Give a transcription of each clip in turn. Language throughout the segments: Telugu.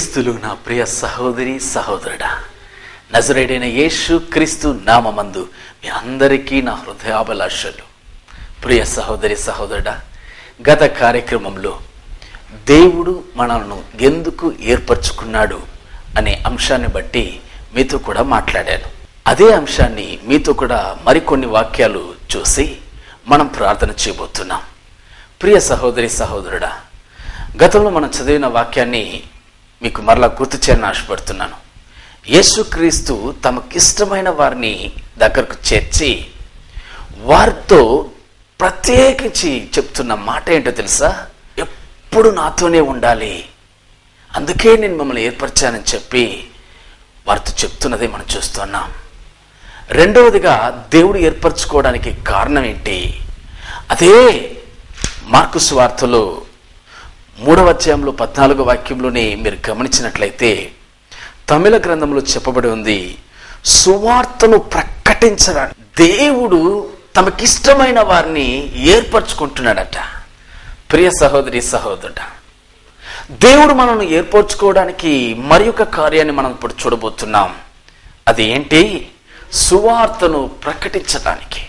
క్రీస్తులు నా ప్రియ సహోదరి సహోదరుడా. నజరేడైన యేసు క్రీస్తు నామమందు మీ అందరికీ నా హృదయాభిలాషలు. ప్రియ సహోదరి సహోదరుడా గత కార్యక్రమంలో దేవుడు మనల్ని ఎందుకు ఏర్పరచుకున్నాడు అనే అంశాన్ని బట్టి మీతో కూడా మాట్లాడాను. అదే అంశాన్ని మీతో కూడా మరికొన్ని వాక్యాలు చూసి మనం ప్రార్థన చేయబోతున్నాం. ప్రియ సహోదరి సహోదరుడా గతంలో మనం చదివిన వాక్యాన్ని మీకు మరలా గుర్తు చేయని ఆశపడుతున్నాను. యేసుక్రీస్తు తమకిష్టమైన వారిని దగ్గరకు చేర్చి వారితో ప్రత్యేకించి చెప్తున్న మాట ఏంటో తెలుసా? ఎప్పుడు నాతోనే ఉండాలి. అందుకే నేను మిమ్మల్ని ఏర్పరిచానని చెప్పి వారితో చెప్తున్నదే మనం చూస్తున్నాం. రెండవదిగా దేవుడు ఏర్పరచుకోవడానికి కారణం ఏంటి? అదే మార్కు స్వార్థలో మూడవ అధ్యాయంలో పద్నాలుగో వాక్యంలోనే మీరు గమనించినట్లయితే తమిళ గ్రంథంలో చెప్పబడి ఉంది సువార్తను ప్రకటించడానికి దేవుడు తమకిష్టమైన వారిని ఏర్పరచుకుంటున్నాడట. ప్రియ సహోదరి సహోదరుడ దేవుడు మనల్ని ఏర్పరచుకోవడానికి మరి ఒక కార్యాన్ని మనం ఇప్పుడు చూడబోతున్నాం. అది ఏంటి? సువార్తను ప్రకటించడానికి.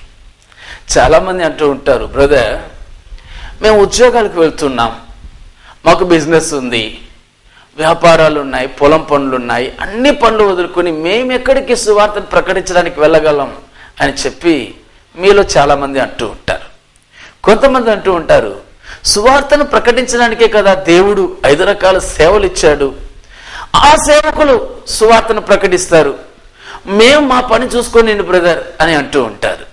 చాలామంది అంటూ ఉంటారు బ్రదర్ మేము ఉద్యోగాలకు వెళ్తున్నాం. మాకు బిజినెస్ ఉంది. వ్యాపారాలు ఉన్నాయి పొలం పనులు ఉన్నాయి అన్ని పనులు వదులుకొని మేము ఎక్కడికి సువార్తను ప్రకటించడానికి వెళ్ళగలం అని చెప్పి మీలో చాలామంది అంటూ ఉంటారు. కొంతమంది అంటూ ఉంటారు సువార్తను ప్రకటించడానికే కదా దేవుడు ఐదు రకాల సేవలు ఇచ్చాడు. ఆ సేవకులు సువార్తను ప్రకటిస్తారు. మేము మా పని చూసుకొని బ్రదర్ అని అంటూ ఉంటారు.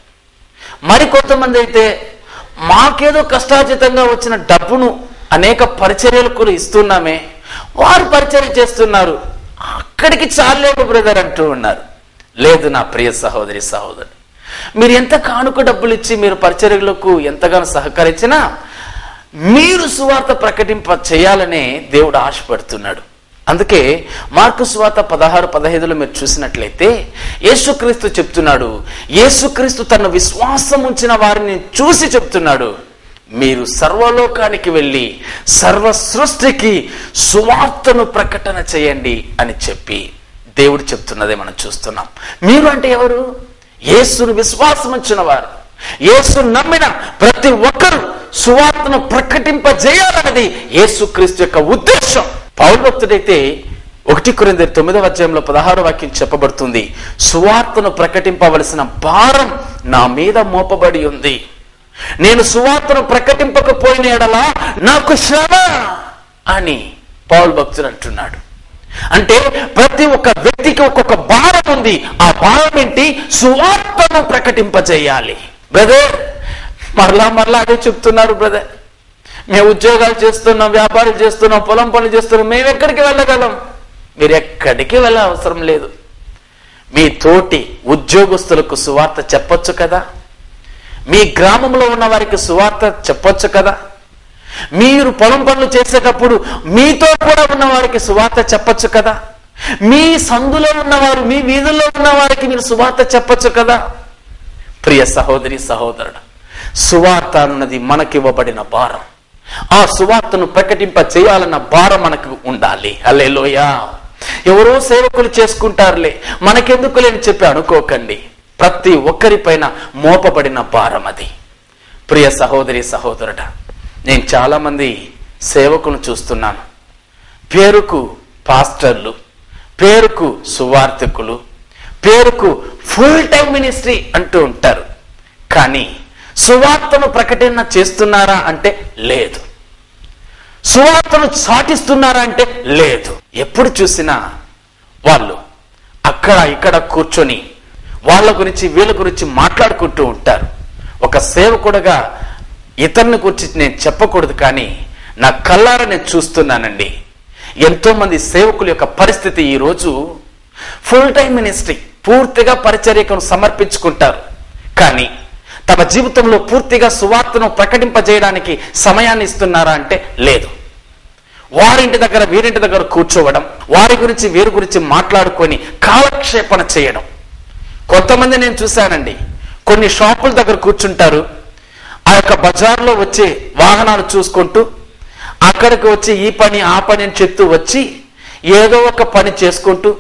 మరి కొంతమంది అయితే మాకేదో కష్టాచితంగా వచ్చిన డబ్బును అనేక పరిచర్యలు కూడా ఇస్తున్నామే. వారు పరిచయం చేస్తున్నారు. అక్కడికి చాలేము బ్రదర్ అంటూ ఉన్నారు. లేదు నా ప్రియ సహోదరి సహోదరు. మీరు ఎంత కానుక డబ్బులు ఇచ్చి మీరు పరిచర్యలకు ఎంతగానో సహకరించినా మీరు సువార్త ప్రకటింప చేయాలనే దేవుడు ఆశపడుతున్నాడు. అందుకే మార్కు సువార్త పదహారు పదహైదులో మీరు చూసినట్లయితే యేసుక్రీస్తు చెప్తున్నాడు. యేసుక్రీస్తు తన విశ్వాసం ఉంచిన వారిని చూసి చెప్తున్నాడు. మీరు సర్వలోకానికి వెళ్ళి సర్వ సృష్టికి సువార్తను ప్రకటన చేయండి అని చెప్పి దేవుడు చెప్తున్నదే మనం చూస్తున్నాం. మీరు అంటే ఎవరు? యేసును విశ్వాసం ఉంచిన వారు యేసు నమ్మిన ప్రతి ఒక్కరూ సువార్తను ప్రకటింపజేయాలన్నది యేసుక్రీస్తు యొక్క ఉద్దేశం. పౌరు భక్తుడైతే ఒకటి కొరింది తొమ్మిదవ అధ్యాయంలో పదహారు వాక్యం చెప్పబడుతుంది. సువార్తను ప్రకటింపవలసిన భారం నా మీద మోపబడి ఉంది. నేను సువార్తను ప్రకటింపకపోయిన ఎడలా నాకు శ్రమ అని పౌల్ భక్తులు అంటున్నాడు. అంటే ప్రతి ఒక్క వ్యక్తికి ఒక్కొక్క భారం ఉంది. ఆ భారం ఏంటి? సువార్తను ప్రకటింపజేయాలి. బ్రదర్ మరలా మరలా అదే చెప్తున్నారు బ్రదర్ మేము ఉద్యోగాలు చేస్తున్నాం వ్యాపారం చేస్తున్నాం పొలం పనులు చేస్తున్నాం. మేము ఎక్కడికి వెళ్ళగలం? మీరు ఎక్కడికి వెళ్ళ అవసరం లేదు. మీ తోటి ఉద్యోగస్తులకు సువార్త చెప్పొచ్చు కదా? మీ గ్రామంలో ఉన్న వారికి సువార్త చెప్పొచ్చు కదా? మీరు పొలం పనులు చేసేటప్పుడు మీతో కూడా ఉన్న వారికి సువార్త చెప్పొచ్చు కదా? మీ సందులో ఉన్నవారు మీ వీధుల్లో ఉన్న వారికి మీరు సువార్త చెప్పొచ్చు కదా? ప్రియ సహోదరి సహోదరుడు సువార్త అన్నది మనకివ్వబడిన భారం. ఆ సువార్తను ప్రకటింప చేయాలన్న భారం మనకు ఉండాలి. అల్లేలోయా ఎవరో సేవకులు చేసుకుంటారులే. మనకెందుకు లేని చెప్పి అనుకోకండి. ప్రతి ఒక్కరిపైన మోపబడిన భారం అది. ప్రియ సహోదరి సహోదరుడ నేను చాలామంది సేవకులను చూస్తున్నాను. పేరుకు పాస్టర్లు పేరుకు సువార్థకులు పేరుకు ఫుల్ టైం మినిస్ట్రీ అంటూ ఉంటారు. కానీ సువార్తను ప్రకటన చేస్తున్నారా అంటే లేదు. సువార్తను సాటిస్తున్నారా అంటే లేదు. ఎప్పుడు చూసినా వాళ్ళు అక్కడ ఇక్కడ కూర్చొని వాళ్ళ గురించి వీళ్ళ గురించి మాట్లాడుకుంటూ ఉంటారు. ఒక సేవకుడుగా ఇతరుని గురించి నేను చెప్పకూడదు కానీ నా కళ్ళార నేను చూస్తున్నానండి. ఎంతోమంది సేవకుల యొక్క పరిస్థితి ఈరోజు ఫుల్ టైం మినిస్ట్రీ పూర్తిగా పరిచర్యకను సమర్పించుకుంటారు. కానీ తమ జీవితంలో పూర్తిగా సువార్తను ప్రకటింపజేయడానికి సమయాన్ని ఇస్తున్నారా అంటే లేదు. వారింటి దగ్గర వీరింటి దగ్గర కూర్చోవడం వారి గురించి వీరి గురించి మాట్లాడుకొని కాలక్షేపణ చేయడం. కొంతమంది నేను చూశానండి. కొన్ని షాపుల దగ్గర కూర్చుంటారు. ఆ యొక్క బజార్లో వచ్చే వాహనాలు చూసుకుంటూ అక్కడికి వచ్చి ఈ పని ఆ పని అని చెప్తూ వచ్చి ఏదో ఒక పని చేసుకుంటూ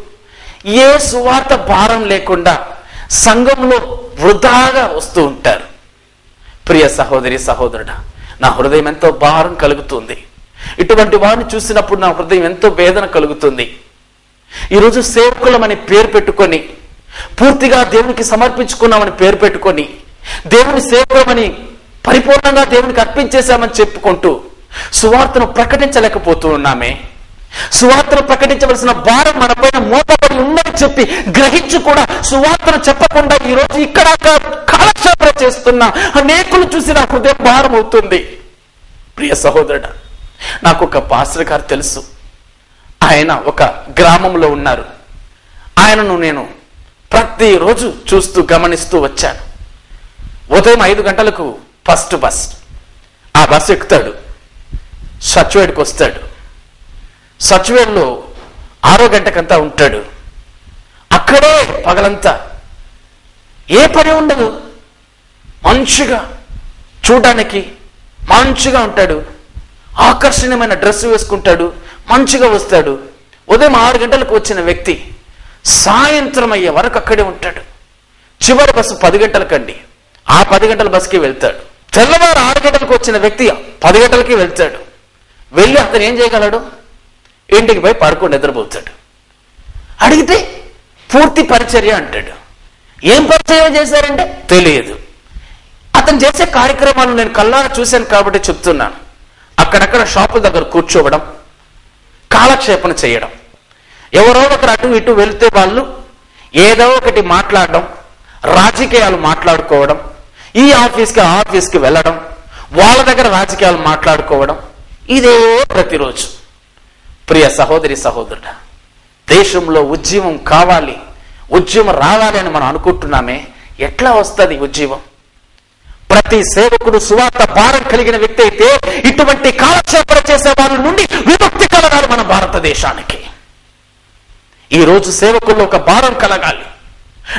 ఏ సువార్త భారం లేకుండా సంఘంలో వృధాగా వస్తూ ఉంటారు. ప్రియ సహోదరి సహోదరుడా నా హృదయం ఎంతో భారం కలుగుతుంది. ఇటువంటి వారిని చూసినప్పుడు నా హృదయం ఎంతో వేదన కలుగుతుంది. ఈరోజు సేవకులం అని పేరు పెట్టుకొని పూర్తిగా దేవునికి సమర్పించుకున్నామని పేరు పెట్టుకొని దేవుని సేవమని పరిపూర్ణంగా దేవునికి అర్పించేశామని చెప్పుకుంటూ సువార్తను ప్రకటించలేకపోతూ ఉన్నామే. సువార్తను ప్రకటించవలసిన భారం మన పైన మోపబడి ఉందని చెప్పి గ్రహించి కూడా సువార్తను చెప్పకుండా ఈ రోజు ఇక్కడ అక్కడ కాలక్షేపం చేస్తున్న అనేకులు చూసి నా హృదయం భారం అవుతుంది. ప్రియ సహోదరుడ నాకు ఒక పాస్టర్ గారు తెలుసు. ఆయన ఒక గ్రామంలో ఉన్నారు. ఆయనను నేను ప్రతిరోజు చూస్తూ గమనిస్తూ వచ్చాను. ఉదయం ఐదు గంటలకు ఫస్ట్ బస్. ఆ బస్సు ఎక్కుతాడు. సచ్వేడ్కి వస్తాడు. సచ్వేడ్లో ఆరో గంటకంతా ఉంటాడు. అక్కడే పగలంతా. ఏ పని ఉండదు. మంచిగా చూడడానికి మంచిగా ఉంటాడు. ఆకర్షణీయమైన డ్రెస్ వేసుకుంటాడు. మంచిగా వస్తాడు. ఉదయం ఆరు గంటలకు వచ్చిన వ్యక్తి సాయంత్రం అయ్యే వరకు అక్కడే ఉంటాడు. చివరి బస్సు పది గంటలకండి. ఆ పది గంటల బస్సుకి వెళ్తాడు. తెల్లవారు ఆరు గంటలకు వచ్చిన వ్యక్తి పది గంటలకి వెళ్తాడు. వెళ్ళి అతను ఏం చేయగలడు? ఇంటికి పోయి పడుకొని నిద్రపోతాడు. అడిగితే పూర్తి పరిచర్య అంటాడు. ఏం పరిచయం చేశారంటే? తెలియదు. అతను చేసే కార్యక్రమాలు నేను కల్లారా చూశాను కాబట్టి చెప్తున్నాను. అక్కడక్కడ షాపుల దగ్గర కూర్చోవడం కాలక్షేపణ చేయడం ఎవరో ఒకరు అటు ఇటు వెళ్తే వాళ్ళు ఏదో ఒకటి మాట్లాడడం రాజకీయాలు మాట్లాడుకోవడం ఈ ఆఫీస్కి ఆ ఆఫీస్కి వెళ్ళడం వాళ్ళ దగ్గర రాజకీయాలు మాట్లాడుకోవడం ఇదే ప్రతిరోజు. ప్రియ సహోదరి సహోదరుడా దేశంలో ఉద్యమం కావాలి ఉద్యమం రావాలి అని మనం అనుకుంటున్నామే ఎట్లా వస్తుంది ఉద్యమం? ప్రతి సేవకుడు సువార్త భారం కలిగిన వ్యక్తి అయితే ఇటువంటి కాలక్షేపణ చేసే వారి నుండి విముక్తి కలగాలి మన భారతదేశానికి. ఈ రోజు సేవకుల్లో ఒక భారం కలగాలి.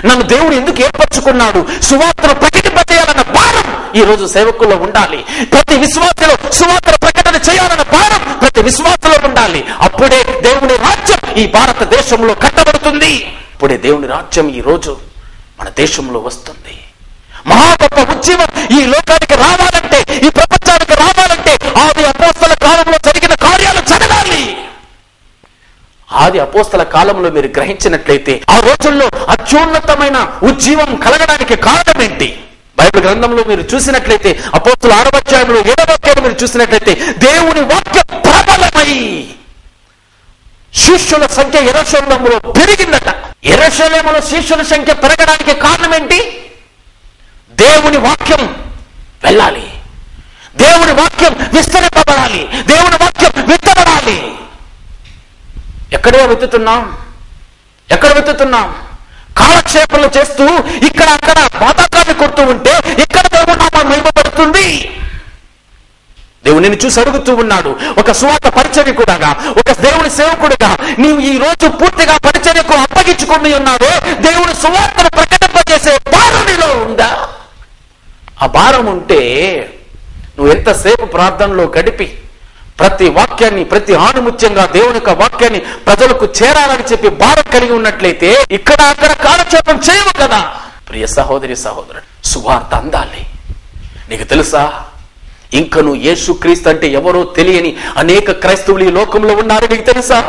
నన్ను దేవుడు ఎందుకు ఏర్పరచుకున్నాడు? సువార్తను ప్రకటింపజేయాలన్న భారం ఈ రోజు సేవకుల్లో ఉండాలి. ప్రతి విశ్వాసలో సువార్తను ప్రకటన చేయాలన్న భారం ప్రతి విశ్వాసలో ఉండాలి. అప్పుడే దేవుని రాజ్యం ఈ భారతదేశంలో కట్టబడుతుంది. అప్పుడే దేవుని రాజ్యం ఈ రోజు మన దేశంలో వస్తుంది. మహా గొప్ప ఉద్యమం ఈ లోకానికి రావాలంటే ఈ ప్రపంచానికి రావాలంటే ఆది అపోస్తల కాలంలో జరిగిన ఆది అపోస్తల కాలంలో మీరు గ్రహించినట్లయితే ఆ రోజుల్లో అత్యున్నతమైన ఉజ్జీవం కలగడానికి కారణం ఏంటి? బైబిల్ గ్రంథంలో మీరు చూసినట్లయితే అపోస్తుల ఆరవధ్యాయంలో ఏడవధ్యాయంలో మీరు చూసినట్లయితే దేవుని వాక్యం ప్రబలమై శిష్యుల సంఖ్య ఎరశోలంలో పెరిగిందట. ఎరశోలేములో శిష్యుల సంఖ్య పెరగడానికి కారణం ఏంటి? దేవుని వాక్యం వెళ్ళాలి. దేవుని వాక్యం విస్తరింపబడాలి. దేవుని వాక్యం విత్తబడాలి. ఎక్కడే వెతుతున్నాం ఎక్కడ వెతుతున్నాం కాలక్షేపలు చేస్తూ ఇక్కడ అక్కడ పాతాకాన్ని కొడుతూ ఉంటే ఇక్కడ దేవుడు మహిమపడుతుంది దేవుడు చూసి అడుగుతూ ఉన్నాడు. ఒక సువార్త పరిచర్యకుడగా ఒక దేవుని సేవకుడుగా నీవు ఈ రోజు పూర్తిగా పరిచర్యకు అప్పగించుకుని ఉన్నావే. దేవుని సువార్తను ప్రకటింపజేసే భారం నీలో ఉందా? ఆ భారం ఉంటే నువ్వు ఎంతసేపు ప్రార్థనలో గడిపి ప్రతి వాక్యాన్ని ప్రతి ఆణిముత్యంగా దేవుని యొక్క వాక్యాన్ని ప్రజలకు చేరాలని చెప్పి భారం కలిగి ఉన్నట్లయితే ఇక్కడ అక్కడ కాలక్షేపం చేయవు కదా. ప్రియ సహోదరి సహోదరుడు సువార్త అందాలి. నీకు తెలుసా? ఇంకను యేసు క్రీస్తు అంటే ఎవరో తెలియని అనేక క్రైస్తవులు ఈ లోకంలో ఉన్నారు నీకు తెలుసా?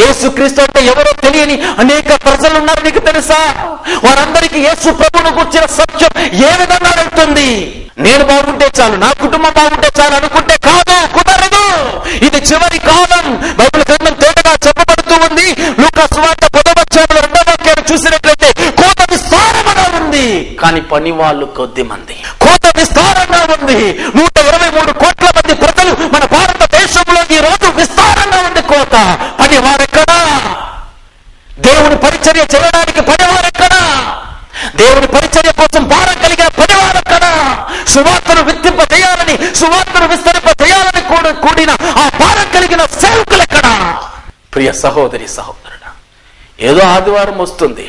యేసు క్రీస్తు అంటే ఎవరో తెలియని అనేక ప్రజలు ఉన్నారు నీకు తెలుసా? వారందరికీ యేసు ప్రభును గుర్చిన సత్యం ఏ విధంగా వెళ్తుంది? నేను బాగుంటే చాలు నా కుటుంబం బాగుంటే చాలు అనుకుంటే కానీ పని వాళ్ళు కొద్ది మంది. కోత విస్తారంగా ఉంది. నూట ఇరవై మూడు కోట్ల మంది ప్రజలు మన భారతదేశంలో ఈ రోజు విస్తారంగా ఉంది కోత పని వారెక్కడా? దేవుని పరిచర్య చేయడానికి పనివారెక్కడా దేవుని పరిచర్య కోసం భారం కలిగిన పనివారెక్కడా సువార్తను విత్తింప చేయాలని సువార్తను విస్తరింప చేయాలని కూడా కూడిన ఆ భారం కలిగిన సేవకులెక్కడా? ప్రియ సహోదరి సహోదరుడా ఏదో ఆదివారం వస్తుంది.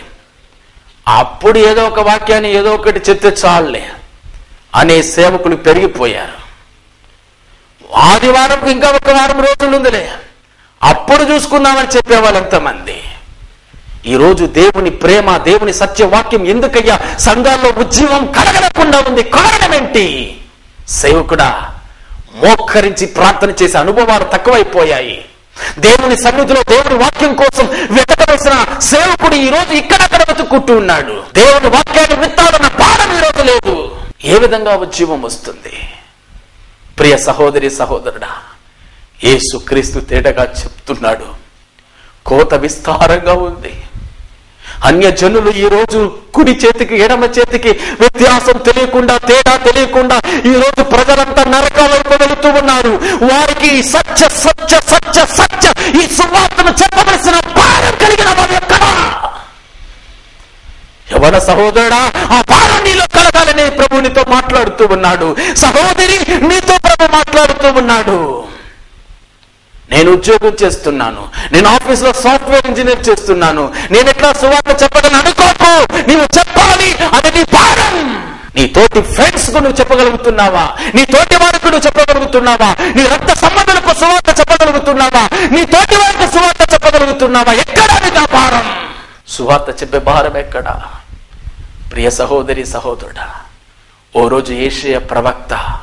అప్పుడు ఏదో ఒక వాక్యాన్ని ఏదో ఒకటి చెప్తే చాలులే అనే సేవకులు పెరిగిపోయారు. ఆదివారం ఇంకా ఒక వారం రోజులు ఉందిలే. అప్పుడు చూసుకుందామని చెప్పేవాళ్ళు ఎంతమంది ఈరోజు దేవుని ప్రేమ దేవుని సత్యవాక్యం ఎందుకయ్యా? సంఘాల్లో ఉద్యమం కలగలకుండా ఉంది. కారణం ఏంటి? సేవకుడా మోక్కరించి ప్రార్థన చేసే అనుభవాలు తక్కువైపోయాయి. దేవుని సన్నిధిలో దేవుని వాక్యం కోసం వెతకవలసిన సేవకుడు ఈ రోజు ఇక్కడక్కడ వెతుక్కుంటూ ఉన్నాడు. దేవుని వాక్యాన్ని విత్తాలన్న పాఠం ఈ రోజు లేదు. ఏ విధంగా ఉద్యమం వస్తుంది? ప్రియ సహోదరి సహోదరుడా యేసు క్రీస్తు తేటగా చెప్తున్నాడు కోత విస్తారంగా ఉంది. అన్యజనులు ఈ రోజు కుడి చేతికి ఎడమ చేతికి వ్యత్యాసం తెలియకుండా తేడా తెలియకుండా ఈ రోజు ప్రజలంతా నరకాలకు వెళుతూ ఉన్నారు. వారికి సత్య సత్య సత్య సత్య ఈ సువార్తను చెప్పవలసిన భారం కలిగిన వారు ఎక్కడా? యవన సహోదరుడా? ఆ భారం నీలో కలగాలని ప్రభునితో మాట్లాడుతూ ఉన్నాడు. సహోదరి నీతో ప్రభు మాట్లాడుతూ ఉన్నాడు. నేను ఉద్యోగం చేస్తున్నాను. నేను ఆఫీస్లో సాఫ్ట్వేర్ ఇంజనీర్ చేస్తున్నాను. నేను ఎట్లా సువార్త చెప్పదని అనుకోకు. నీవు చెప్పాలి అది నీ భారం. నీ తోటి ఫ్రెండ్స్కు నువ్వు చెప్పగలుగుతున్నావా? నీ తోటి వారికి నువ్వు చెప్పగలుగుతున్నావా? నీ రక్త సంబంధులకు సువార్త చెప్పగలుగుతున్నావా? నీ తోటి వారికి సువార్త చెప్పగలుగుతున్నావా? ఎక్కడ నీకు భారం? సువార్త చెప్పే భారం ఎక్కడ? ప్రియ సహోదరి సహోదరుడా ఓ రోజు ఏషియ ప్రవక్త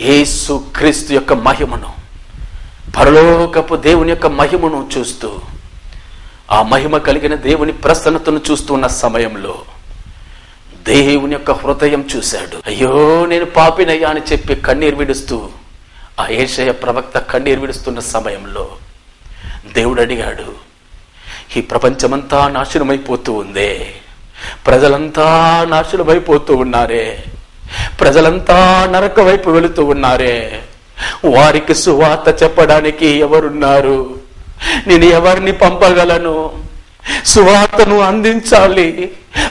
ఏసు క్రీస్తు యొక్క మహిమను పరలోకపు దేవుని యొక్క మహిమను చూస్తూ ఆ మహిమ కలిగిన దేవుని ప్రసన్నతను చూస్తున్న సమయంలో దేవుని యొక్క హృదయం చూశాడు. అయ్యో నేను పాపినయ్యా అని చెప్పి కన్నీరు విడుస్తూ ఆ ఏషయ ప్రవక్త కన్నీరు విడుస్తున్న సమయంలో దేవుడు అడిగాడు ఈ ప్రపంచమంతా నాశనమైపోతూ ఉందే? ప్రజలంతా నాశనమైపోతూ ఉన్నారే? ప్రజలంతా నరక వైపు వెళుతూ ఉన్నారే? వారికి సువార్త చెప్పడానికి ఎవరున్నారు? నేను ఎవరిని పంపగలను? సువార్తను అందించాలి.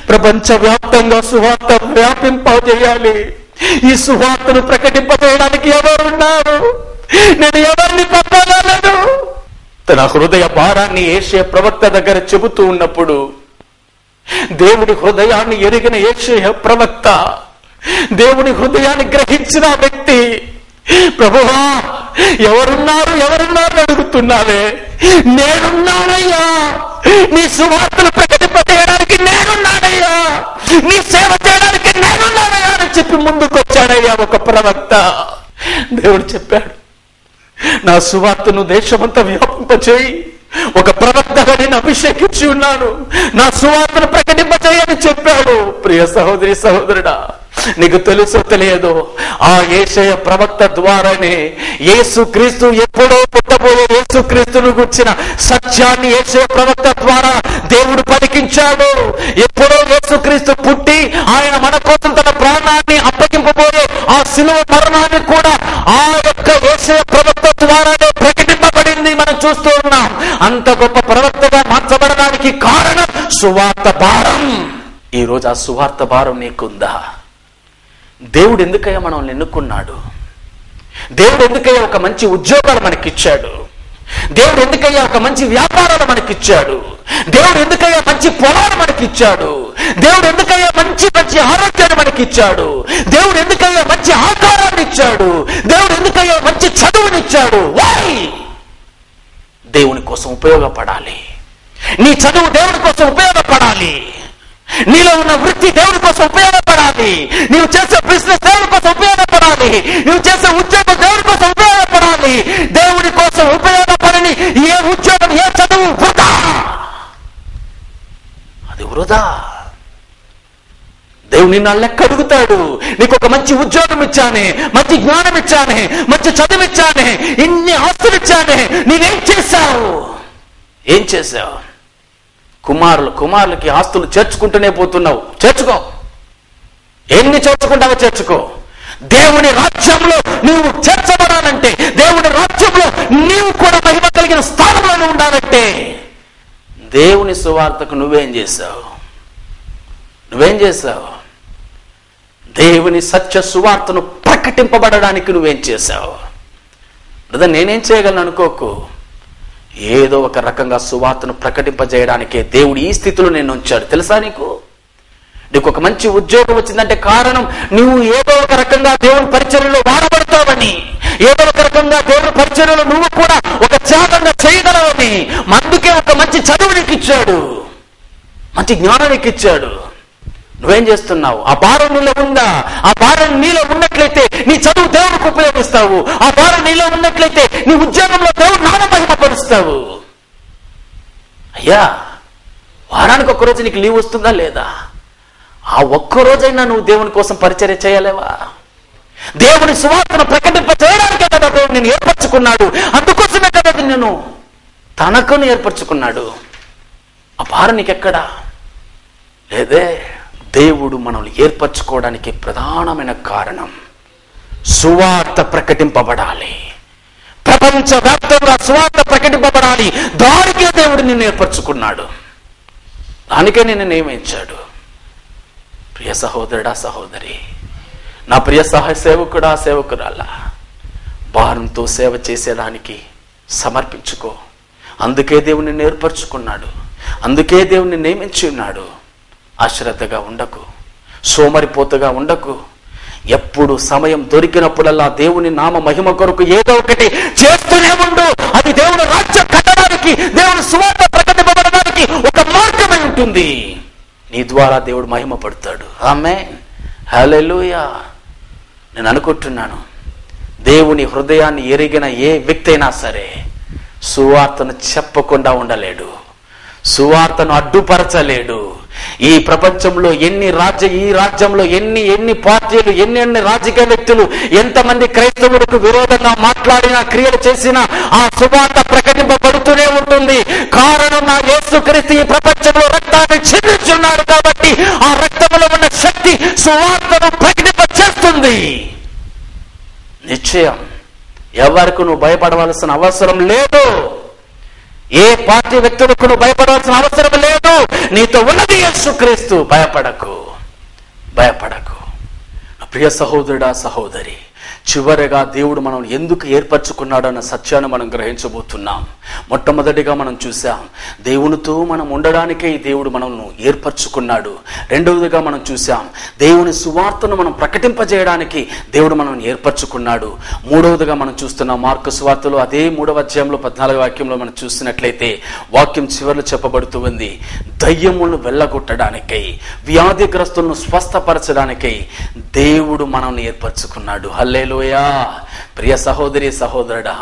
ప్రపంచ వ్యాప్తంగా సువార్త వ్యాపింపజేయాలి. ఈ సువార్తను ప్రకటింపజేయడానికి ఎవరున్నారు? నేను ఎవరిని పంపగలను? తన హృదయ భారాన్ని ఏషే ప్రవక్త దగ్గర చెబుతూ ఉన్నప్పుడు దేవుడి హృదయాన్ని ఎరిగిన ఏషయ ప్రవక్త దేవుని హృదయాన్ని గ్రహించిన వ్యక్తి ప్రభువా ఎవరున్నారు ఎవరున్నారు అడుగుతున్నావే? నేనున్నానయ్యా. నీ సువార్తను ప్రకటింపజేయడానికి నేనున్నానయ్యా. నీ సేవ చేయడానికి నేనున్నానయ్యా అని చెప్పి ముందుకు వచ్చాడయ్యా ఒక ప్రవక్త. దేవుడు చెప్పాడు నా సువార్తను దేశమంతా వ్యాపింపచేయి ఒక ప్రవక్తగా నేను అభిషేకించి ఉన్నాను. నా సువార్తను ప్రకటింపచేయని చెప్పాడు. ప్రియ సహోదరి సహోదరుడా నీకు తెలుసో తెలియదు ఆ ఏషయ ప్రవక్త ద్వారానే యేసు క్రీస్తు ఎప్పుడో పుట్టబోయే యేసు క్రీస్తును గుర్చిన సత్యాన్ని ఏషయ ప్రవక్త ద్వారా దేవుడు పలికించాడు. ఎప్పుడో యేసు క్రీస్తు పుట్టి ఆయన మన కోసం తన ప్రాణాన్ని అప్పగింపబోయే ఆ శిలువ మరణాన్ని కూడా ఆ యొక్క ఏషయ ప్రవక్త ద్వారానే ప్రకటింపబడింది మనం చూస్తూ ఉన్నాం. అంత గొప్ప ప్రవక్తగా మార్చబడడానికి కారణం సువార్త భారం. ఈ రోజు ఆ సువార్త భారం నీకుందా? దేవుడు ఎందుకయ్యా మనల్ని ఎన్నుకున్నాడు? దేవుడు ఎందుకయ్యా ఒక మంచి ఉద్యోగాలు మనకిచ్చాడు? దేవుడు ఎందుకయ్యా ఒక మంచి వ్యాపారాలు మనకిచ్చాడు? దేవుడు ఎందుకయ్యా మంచి పొలాలు మనకిచ్చాడు? దేవుడు ఎందుకయ్యా మంచి మంచి ఆరోగ్యాన్ని మనకిచ్చాడు? దేవుడు ఎందుకయ్యా మంచి ఆకారాన్ని ఇచ్చాడు? దేవుడు ఎందుకయ్యా మంచి చదువునిచ్చాడు వై దేవుని కోసం ఉపయోగపడాలి. నీ చదువు దేవుని కోసం ఉపయోగపడాలి. నీలో ఉన్న వృత్తి దేవుని కోసం ఉపయోగపడాలి. నువ్వు చేసే బిజినెస్ దేవుని కోసం ఉపయోగపడాలి. నువ్వు చేసే ఉద్యోగం దేవుని కోసం ఉపయోగపడాలి. దేవుని కోసం ఉపయోగపడని ఏ ఉద్యోగం ఏ చదువు వృధా. అది వృధా. దేవుడు నిన్ను లెక్క అడుగుతాడు. నీకు ఒక మంచి ఉద్యోగం ఇచ్చానే మంచి జ్ఞానం ఇచ్చానే మంచి చదువు ఇచ్చానే ఇన్ని ఆస్తులు ఇచ్చానే నీవేం చేశావు? ఏం చేశావు? కుమారులు కుమారులకి ఆస్తులు చేర్చుకుంటూనే పోతున్నావు. చేర్చుకో. ఎన్ని చేర్చుకుంటావో చేర్చుకో. దేవుని రాజ్యంలో నువ్వు చేర్చబడాలంటే దేవుని రాజ్యంలో నీవు కూడా మహిమ కలిగిన స్థానంలో ఉండాలంటే దేవుని సువార్తకు నువ్వేం చేశావు? నువ్వేం చేశావు? దేవుని సత్య సువార్తను ప్రకటింపబడడానికి నువ్వేం చేశావు? లేదా నేనేం చేయగలను అనుకోకు. ఏదో ఒక రకంగా సువార్తను ప్రకటింపజేయడానికే దేవుడు ఈ స్థితిలో నేను ఉంచాడు. తెలుసా నీకు? నీకు ఒక మంచి ఉద్యోగం వచ్చిందంటే కారణం నువ్వు ఏదో ఒక రకంగా దేవుని పరిచర్యలో వాడబడతావని ఏదో ఒక రకంగా దేవుని పరిచయంలో నువ్వు కూడా ఒక త్యాగంగా చేయగలవని అందుకే ఒక మంచి చదువు నీకు ఇచ్చాడు. మంచి జ్ఞానం నీకు ఇచ్చాడు. నువ్వేం చేస్తున్నావు? ఆ భారం నీలో ఉందా? ఆ భారం నీలో ఉన్నట్లయితే నీ చదువు దేవుడికి ఉపయోగిస్తావు. ఆ భారం నీలో ఉన్నట్లయితే నీ ఉద్యోగంలో దేవుడు నామ మహిమపరుస్తావు. అయ్యా వారానికి ఒక్క రోజు నీకు లీవ్ వస్తుందా లేదా? ఆ ఒక్క రోజైనా నువ్వు దేవుని కోసం పరిచర్య చేయలేవా? దేవుని సువార్తను ప్రకటింప చేయడానికే కదా దేవుడు నేను ఏర్పరచుకున్నాడు. అందుకోసమే కదా నేను తనకును ఏర్పరచుకున్నాడు. ఆ భారం నీకెక్కడా? లేదే. దేవుడు మనల్ని ఏర్పరచుకోవడానికి ప్రధానమైన కారణం. సువార్త ప్రకటింపబడాలి. ప్రపంచవ్యాప్తంగా సువార్త ప్రకటింపబడాలి. దానికే దేవుడు నిన్ను ఏర్పరచుకున్నాడు. దానికే నిన్ను నియమించాడు. ప్రియ సహోదరుడా సహోదరి నా ప్రియ సహ సేవకుడా సేవకురాలా భారంతో సేవ చేసేదానికి సమర్పించుకో. అందుకే దేవుని ఏర్పరచుకున్నాడు. అందుకే దేవుని నియమించి ఉన్నాడు. అశ్రద్ధగా ఉండకు సోమరిపోతగా ఉండకు. ఎప్పుడు సమయం దొరికినప్పుడల్లా దేవుని నామ మహిమ కొరకు ఏదో ఒకటి చేస్తూనే ఉండు. అది దేవుని రాజ్యం కట్టడానికి దేవుని సువార్త ప్రకటింపబడడానికి ఒక మార్గమై ఉంటుంది. నీ ద్వారా దేవుడు మహిమ పడతాడు ఆమె హలెలుయా నేను అనుకుంటున్నాను దేవుని హృదయాన్ని ఎరిగిన ఏ వ్యక్తి అయినా సరే సువార్తను చెప్పకుండా ఉండలేడు. సువార్తను అడ్డుపరచలేడు. ఈ ప్రపంచంలో ఎన్ని రాజ్య ఈ రాజ్యంలో ఎన్ని ఎన్ని పార్టీలు ఎన్ని ఎన్ని రాజకీయ వ్యక్తులు ఎంతమంది క్రైస్తవులకు విరోధంగా మాట్లాడినా క్రియలు చేసినా ఆ సువార్త ప్రకటింపబడుతూనే ఉంటుంది. కారణం నా యేసుక్రీస్తు ఈ ప్రపంచంలో రక్తాన్ని చిందించున్నాడు కాబట్టి ఆ రక్తంలో ఉన్న శక్తి సువార్తను ప్రకటింప చేస్తుంది నిశ్చయం. ఎవరికి నువ్వు భయపడవలసిన అవసరం లేదు. ఏ పార్టీ వ్యక్తులకు నువ్వు భయపడవలసిన అవసరం లేదు. నీతో ఉన్నది యేసుక్రీస్తు భయపడకు. భయపడకు. ప్రియ సహోదరుడా సహోదరి చివరిగా దేవుడు మనం ఎందుకు ఏర్పరచుకున్నాడు అన్న సత్యాన్ని మనం గ్రహించబోతున్నాం. మొట్టమొదటిగా మనం చూసాం దేవునితో మనం ఉండడానికే దేవుడు మనల్ని ఏర్పరచుకున్నాడు. రెండవదిగా మనం చూసాం దేవుని సువార్తను మనం ప్రకటింపజేయడానికి దేవుడు మనల్ని ఏర్పరచుకున్నాడు. మూడవదిగా మనం చూస్తున్నాం మార్కు సువార్తలో అదే మూడవ అధ్యాయంలో పద్నాలుగు వాక్యంలో మనం చూసినట్లయితే వాక్యం చివరిలో చెప్పబడుతూ ఉంది దయ్యములను వెళ్ళగొట్టడానికై వ్యాధిగ్రస్తులను స్వస్థపరచడానికై దేవుడు మనల్ని ఏర్పరచుకున్నాడు. Hallelujah. ప్రియ సహోదరి సహోదరుడా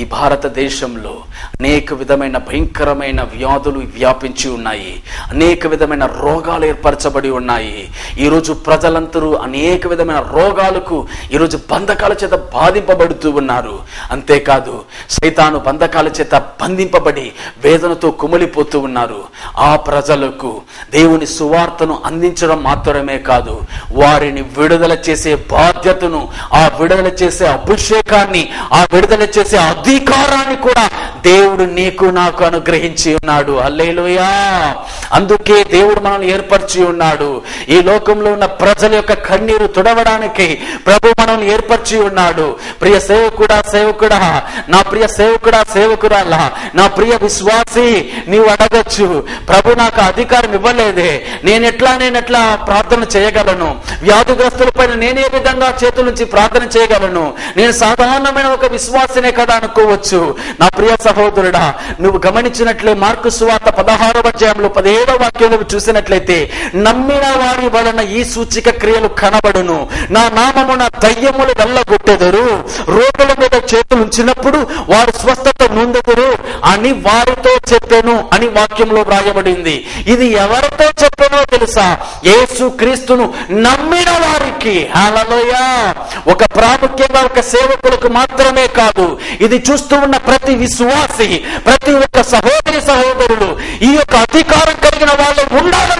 ఈ భారతదేశంలో అనేక విధమైన భయంకరమైన వ్యాధులు వ్యాపించి ఉన్నాయి. అనేక విధమైన రోగాలు ఏర్పరచబడి ఉన్నాయి. ఈరోజు ప్రజలందరూ అనేక విధమైన రోగాలకు ఈరోజు బంధకాల చేత బాధింపబడుతూ ఉన్నారు. అంతేకాదు సైతాను బంధకాల చేత బంధింపబడి వేదనతో కుమిలిపోతూ ఉన్నారు. ఆ ప్రజలకు దేవుని సువార్తను అందించడం మాత్రమే కాదు వారిని విడుదల చేసే బాధ్యతను ఆ విడుదల చేసే అభిషేకాన్ని ఆ విడుదల చేసే అధికారాన్ని కూడా దేవుడు నీకు నాకు అనుగ్రహించి ఉన్నాడు. అల్లేలుయా అందుకే దేవుడు మనల్ని ఏర్పరిచి ఉన్నాడు. ఈ లోకంలో ఉన్న ప్రజల యొక్క కన్నీరు తుడవడానికి ప్రభు మనల్ని ఏర్పరిచి ఉన్నాడు. ప్రియ సేవకుడా సేవకుడా నా ప్రియ సేవకుడా సేవకురాలా నా ప్రియ విశ్వాసి నీవు అడగచ్చు ప్రభు నాకు అధికారం ఇవ్వలేదే. నేను ఎట్లా నేను ఎట్లా ప్రార్థన చేయగలను? వ్యాధిగ్రస్తుల పైన నేనే విధంగా చేతుల నుంచి ప్రార్థన చేయగలను? నేను సాధారణమైన ఒక విశ్వాసనే కదా అనుకోవచ్చు. నా ప్రియ సహోదరుడా నువ్వు గమనించినట్లే మార్కు సువార్త పదహారవ అధ్యాయంలో పదిహేడవ వాక్యంలో చూసినట్లయితే నమ్మిన వారి వలన ఈ సూచిక క్రియలు కనబడును. నా నామమున దయ్యములు వెళ్ళగొట్టెదరు. రోగుల మీద చేతులు ఉంచినప్పుడు వారు స్వస్థత నొందెదరు అని వారితో చెప్పాను అని వాక్యంలో వ్రాయబడింది. ఇది ఎవరితో చెప్పానో తెలుసా? యేసు క్రీస్తును నమ్మిన వారికి. హల్లెలూయా! ఒక ప్రాముఖ్యంగా ఒక సేవకులకు మాత్రమే కాదు ఇది చూస్తూ ఉన్న ప్రతి విశ్వాసి ప్రతి ఒక్క సహోదరి సహోదరుడు ఈ యొక్క అధికారం కలిగిన వాళ్ళు ఉండాలి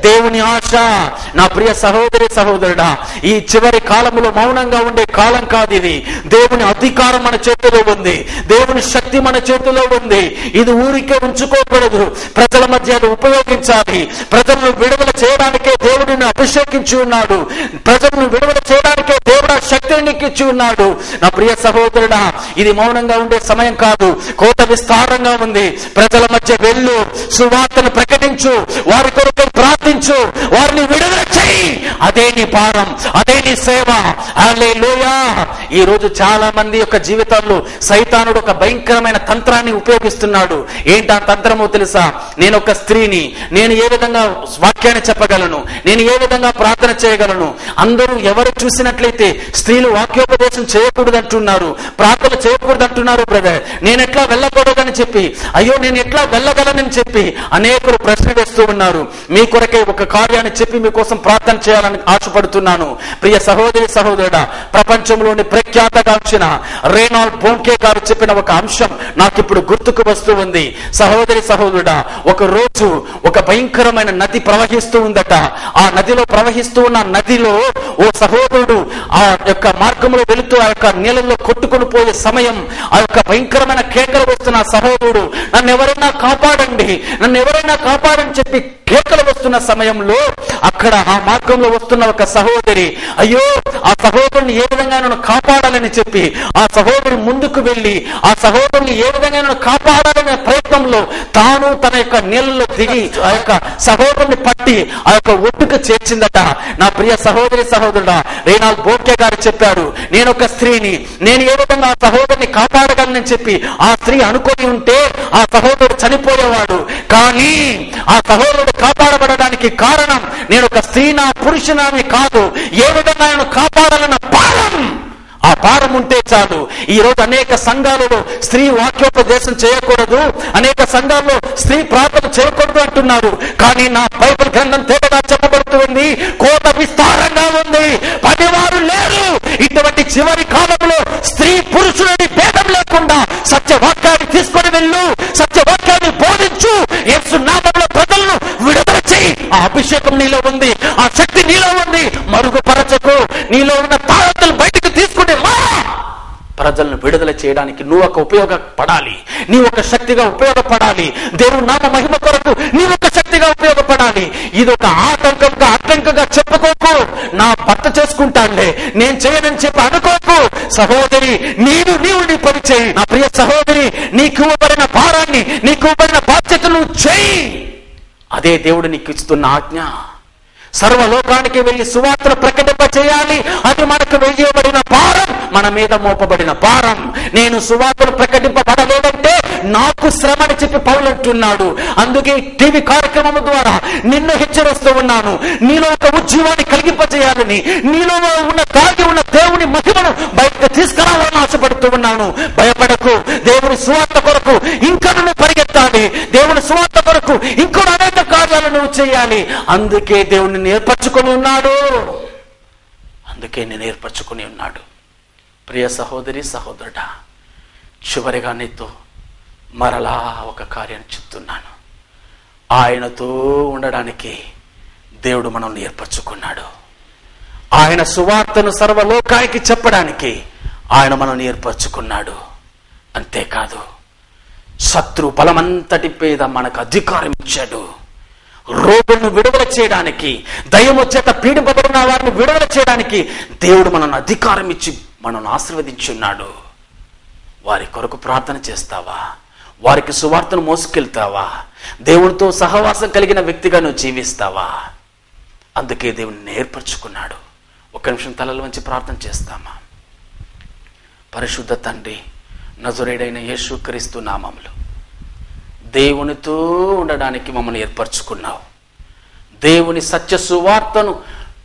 దేవుని ఆశ. నా ప్రియ సహోదరి సహోదరుడా ఈ చివరి కాలంలో మౌనంగా ఉండే కాలం కాదు ఇది. దేవుని అధికారం మన చేతిలో ఉంది. దేవుని శక్తి మన చేతిలో ఉంది. ఇది ఊరికే ఉంచుకోకూడదు. ప్రజల మధ్య అది ఉపయోగించాలి. ప్రజలను విడుదల చేయడానికే దేవుడిని అభిషేకించి ఉన్నాడు. ప్రజలను విడుదల చేయడానికే దేవుడు శక్తిని ఇచ్చి ఉన్నాడు. నా ప్రియ సహోదరుడా ఇది మౌనంగా ఉండే సమయం కాదు. కోట విస్తారంగా ఉంది. ప్రజల మధ్య వెళ్ళు. సువార్తను ప్రకటించు. వారి కొరకు ప్రార్థించు. వారిని విడుదల చేయి. అదే నీ పాదం అదే నీ సేవ. హల్లెలూయా. ఈ రోజు చాలా మంది యొక్క జీవితాల్లో సైతానుడు ఒక భయంకరమైన తంత్రాన్ని ఉపయోగిస్తున్నాడు. ఏంటి ఆ తంత్రమో తెలుసా? నేను ఒక స్త్రీని నేను ఏ విధంగా వాక్యాన్ని చెప్పగలను? నేను ఏ విధంగా ప్రార్థన చేయగలను? అందరూ ఎవరు చూసినట్లయితే స్త్రీలు వాక్యోపదేశం చేయకూడదు అంటున్నారు ప్రార్థన చేయకూడదు అంటున్నారు బ్రదర్ నేను ఎట్లా వెళ్ళకూడదని చెప్పి అయ్యో నేను ఎట్లా వెళ్ళగలనని చెప్పి అనేకులు ప్రశ్న వేస్తూ ఉన్నారు. మీ కొరకే ఒక కార్యాన్ని చెప్పి మీకోసం ప్రార్థన చేయాలని ఆశపడుతున్నాను. ప్రియ సహోదరి సహోదరుడా ప్రపంచంలోని ప్రఖ్యాతగాంచిన రేనాల్డ్ బోంకే గారు చెప్పిన ఒక అంశం నాకు ఇప్పుడు గుర్తుకు వస్తూ ఉంది. సహోదరి సహోదరుడా ఒక రోజు ఒక భయంకరమైన నది ప్రవహిస్తూ ఉందట. ఆ నదిలో ప్రవహిస్తూ ఉన్న నదిలో ఓ సహోదరుడు ఆ యొక్క మార్గంలో వెళుతూ ఆ యొక్క నీళ్ళలో కొట్టుకొని పోయే సమయం ఆ యొక్క భయంకరమైన కేకలు వస్తున్న సహోదరుడు నన్ను ఎవరైనా కాపాడండి నన్ను ఎవరైనా కాపాడని చెప్పి కేకలు వస్తున్న సమయంలో అక్కడ ఆ మార్గంలో వస్తున్న ఒక సహోదరి అయ్యో ఆ సహోదరుని ఏ విధంగా నన్ను కాపాడాలని చెప్పి ఆ సహోదరు ముందుకు వెళ్ళి ఆ సహోదరుని ఏ విధంగా నన్ను కాపాడాలనే ప్రయత్నంలో తాను తన యొక్క నీళ్ళలో దిగి ఆ యొక్క సహోదరుని పట్టి ఆ యొక్క ఒడ్డుకు చేర్చిందట. నా ప్రియ సహోదరి సహోదరుడా రేనాల్ బోర్కే గారు చెప్పాడు నేను ఒక స్త్రీని నేను ఏ విధంగా ఆ సహోదరిని కాపాడగలనని చెప్పి ఆ స్త్రీ అనుకొని ఉంటే ఆ సహోదరుడు చనిపోయేవాడు. కానీ ఆ సహోదరుడు కాపాడబడడానికి కారణం నేను ఒక స్త్రీ నా పురుషునామి కాదు. ఏ విధంగా ఆయన కాపాడాలన్న భారం? ఆ భారం ఉంటే చాలు. ఈ రోజు అనేక సంఘాలలో స్త్రీ వాక్యోపదేశం చేయకూడదు. అనేక సంఘాల్లో స్త్రీ ప్రార్థన చేయకూడదు అంటున్నారు. కానీ నా బైబిల్ గ్రంథం తేడా చెప్పబడుతుంది కోట విస్తారంగా ఉంది. పనివారు లేరు. ఇటువంటి చివరి కాలంలో స్త్రీ పురుషులని భేదం లేకుండా సత్యవాక్యాన్ని తీసుకొని వెళ్ళు. సత్యవాక్యాన్ని బోధించు. యేసు నామంలో చేయి ఆ అభిషేకం నీలో ఉంది ఆ శక్తి నీలో ఉంది. మరుగుపరచకు. నీలో ఉన్న తాళతలు బయటకు తీసుకుంటే మా ప్రజలను విడుదల చేయడానికి నువ్వు ఒక ఉపయోగపడాలి. నీ ఒక శక్తిగా ఉపయోగపడాలి. దేవుడు నామ మహిమ కొరకు నీ ఒక శక్తిగా ఉపయోగపడాలి. ఇది ఒక ఆటంకంగా ఆటంకంగా చెప్పుకోకు. నా భర్త చేసుకుంటానులే. నేను చేయనని చెప్పి అనుకోకు. సహోదరి నేను నీవు నీ పని చేయి. నా ప్రియ సహోదరి నీకు ఇవ్వబడిన భారాన్ని నీకు ఇవ్వబడిన బాధ్యతను చేయి. అదే దేవుడు నీకు ఇస్తున్న ఆజ్ఞ. సర్వలోకానికి వెళ్ళి సువార్త ప్రకటింప చేయాలి అది మనకు వెయ్యబడిన భారం మన మీద మోపబడిన భారం. నేను సువార్తను ప్రకటింపబడలేదంటే నాకు శ్రమ అని చెప్పి పౌలంటున్నాడు అందుకే టీవీ కార్యక్రమం ద్వారా నిన్ను హెచ్చరిస్తూ ఉన్నాను. నీలో ఒక ఉద్యమాన్ని కలిగింపజేయాలని నీలో ఉన్న దాగి ఉన్న దేవుని మహిమను బయటకు తీసుకురావాలని ఆశపడుతూ ఉన్నాను. భయపడకు. దేవుని సువార్త కొరకు ఇంకా నువ్వు పరిగెత్తాలి. దేవుని సువార్త కొరకు ఇంకో అనేక కార్యాలు నువ్వు చేయాలి. అందుకే దేవుణ్ణి నేర్పరచుకొని ఉన్నాడు. అందుకే నేను ఏర్పరచుకొని ఉన్నాడు. ప్రియ సహోదరి సహోదరుడా చివరిగా నీతో మరలా ఒక కార్యం చెప్తున్నాను. ఆయనతో ఉండడానికి దేవుడు మనల్ని ఏర్పరచుకున్నాడు. ఆయన సువార్తను సర్వలోకానికి చెప్పడానికి ఆయన మనల్ని ఏర్పరచుకున్నాడు. అంతేకాదు శత్రు బలమంతటి మీద మనకు అధికారం ఇచ్చాడు. రోగులను విడుదల చేయడానికి దయ్యం చేత పీడింపబడిన వారిని విడుదల చేయడానికి దేవుడు మనల్ని అధికారం ఇచ్చి మనల్ని ఆశీర్వదించున్నాడు వారి కొరకు ప్రార్థన చేస్తావా? వారికి సువార్తను మోసుకెళ్తావా? దేవునితో సహవాసం కలిగిన వ్యక్తిగా నువ్వు జీవిస్తావా? అందుకే దేవుని నేర్పరచుకున్నాడు ఒక నిమిషం తలలో వంచి ప్రార్థన చేస్తామా? పరిశుద్ధ తండ్రి నజురేడైన యేసు క్రీస్తు నామములు. దేవునితో ఉండడానికి మమ్మల్ని ఏర్పరచుకున్నావు. దేవుని సత్య సువార్తను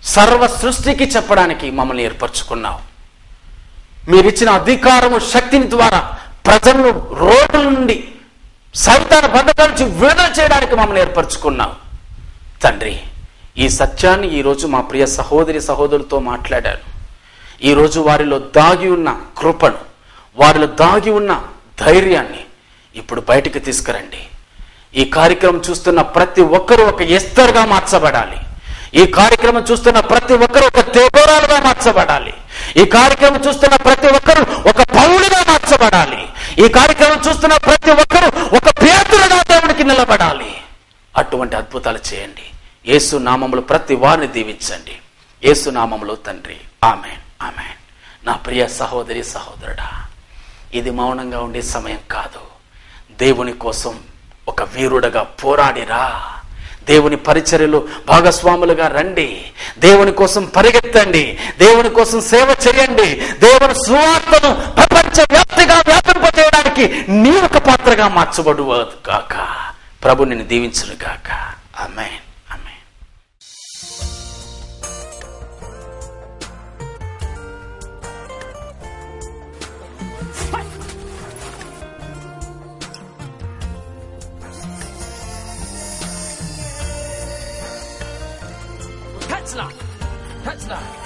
సర్వ సృష్టికి చెప్పడానికి మమ్మల్ని ఏర్పరచుకున్నావు. మీరిచ్చిన అధికారము శక్తిని ద్వారా ప్రజలను రోడ్ల నుండి సైతాన బంధకాల నుంచి విడుదల చేయడానికి మమ్మల్ని ఏర్పరచుకున్నావు. తండ్రి ఈ సత్యాన్ని ఈరోజు మా ప్రియ సహోదరి సహోదరులతో మాట్లాడాను ఈరోజు వారిలో దాగి ఉన్న కృపను వారిలో దాగి ఉన్న ధైర్యాన్ని ఇప్పుడు బయటికి తీసుకురండి. ఈ కార్యక్రమం చూస్తున్న ప్రతి ఒక్కరూ ఒక ఎస్తర్గా మార్చబడాలి. ఈ కార్యక్రమం చూస్తున్న ప్రతి ఒక్కరూ ఒక తేబోరాలుగా మార్చబడాలి. ఈ కార్యక్రమం చూస్తున్న ప్రతి ఒక్కరూ ఒక పౌలుగా మార్చబడాలి. ఈ కార్యక్రమం చూస్తున్న ప్రతి ఒక్కరూ ఒక పేతులుగా దేవునికి నిలబడాలి. అటువంటి అద్భుతాలు చేయండి. యేసు నామములు ప్రతి వారిని దీవించండి. యేసు నామములు తండ్రి. ఆమె ఆమె నా ప్రియ సహోదరి సహోదరుడా ఇది మౌనంగా ఉండే సమయం కాదు. దేవుని కోసం ఒక వీరుడగా పోరాడిరా. దేవుని పరిచర్యలు భాగస్వాములుగా రండి. దేవుని కోసం పరిగెత్తండి. దేవుని కోసం సేవ చేయండి. దేవుని సువార్తను ప్రపంచ వ్యాప్తిగా వ్యాపింపజేయడానికి నీ ఒక పాత్రగా మార్చబడు కాక ప్రభు నిన్ను దీవించును గాక. ఆమెన్. Petsnack.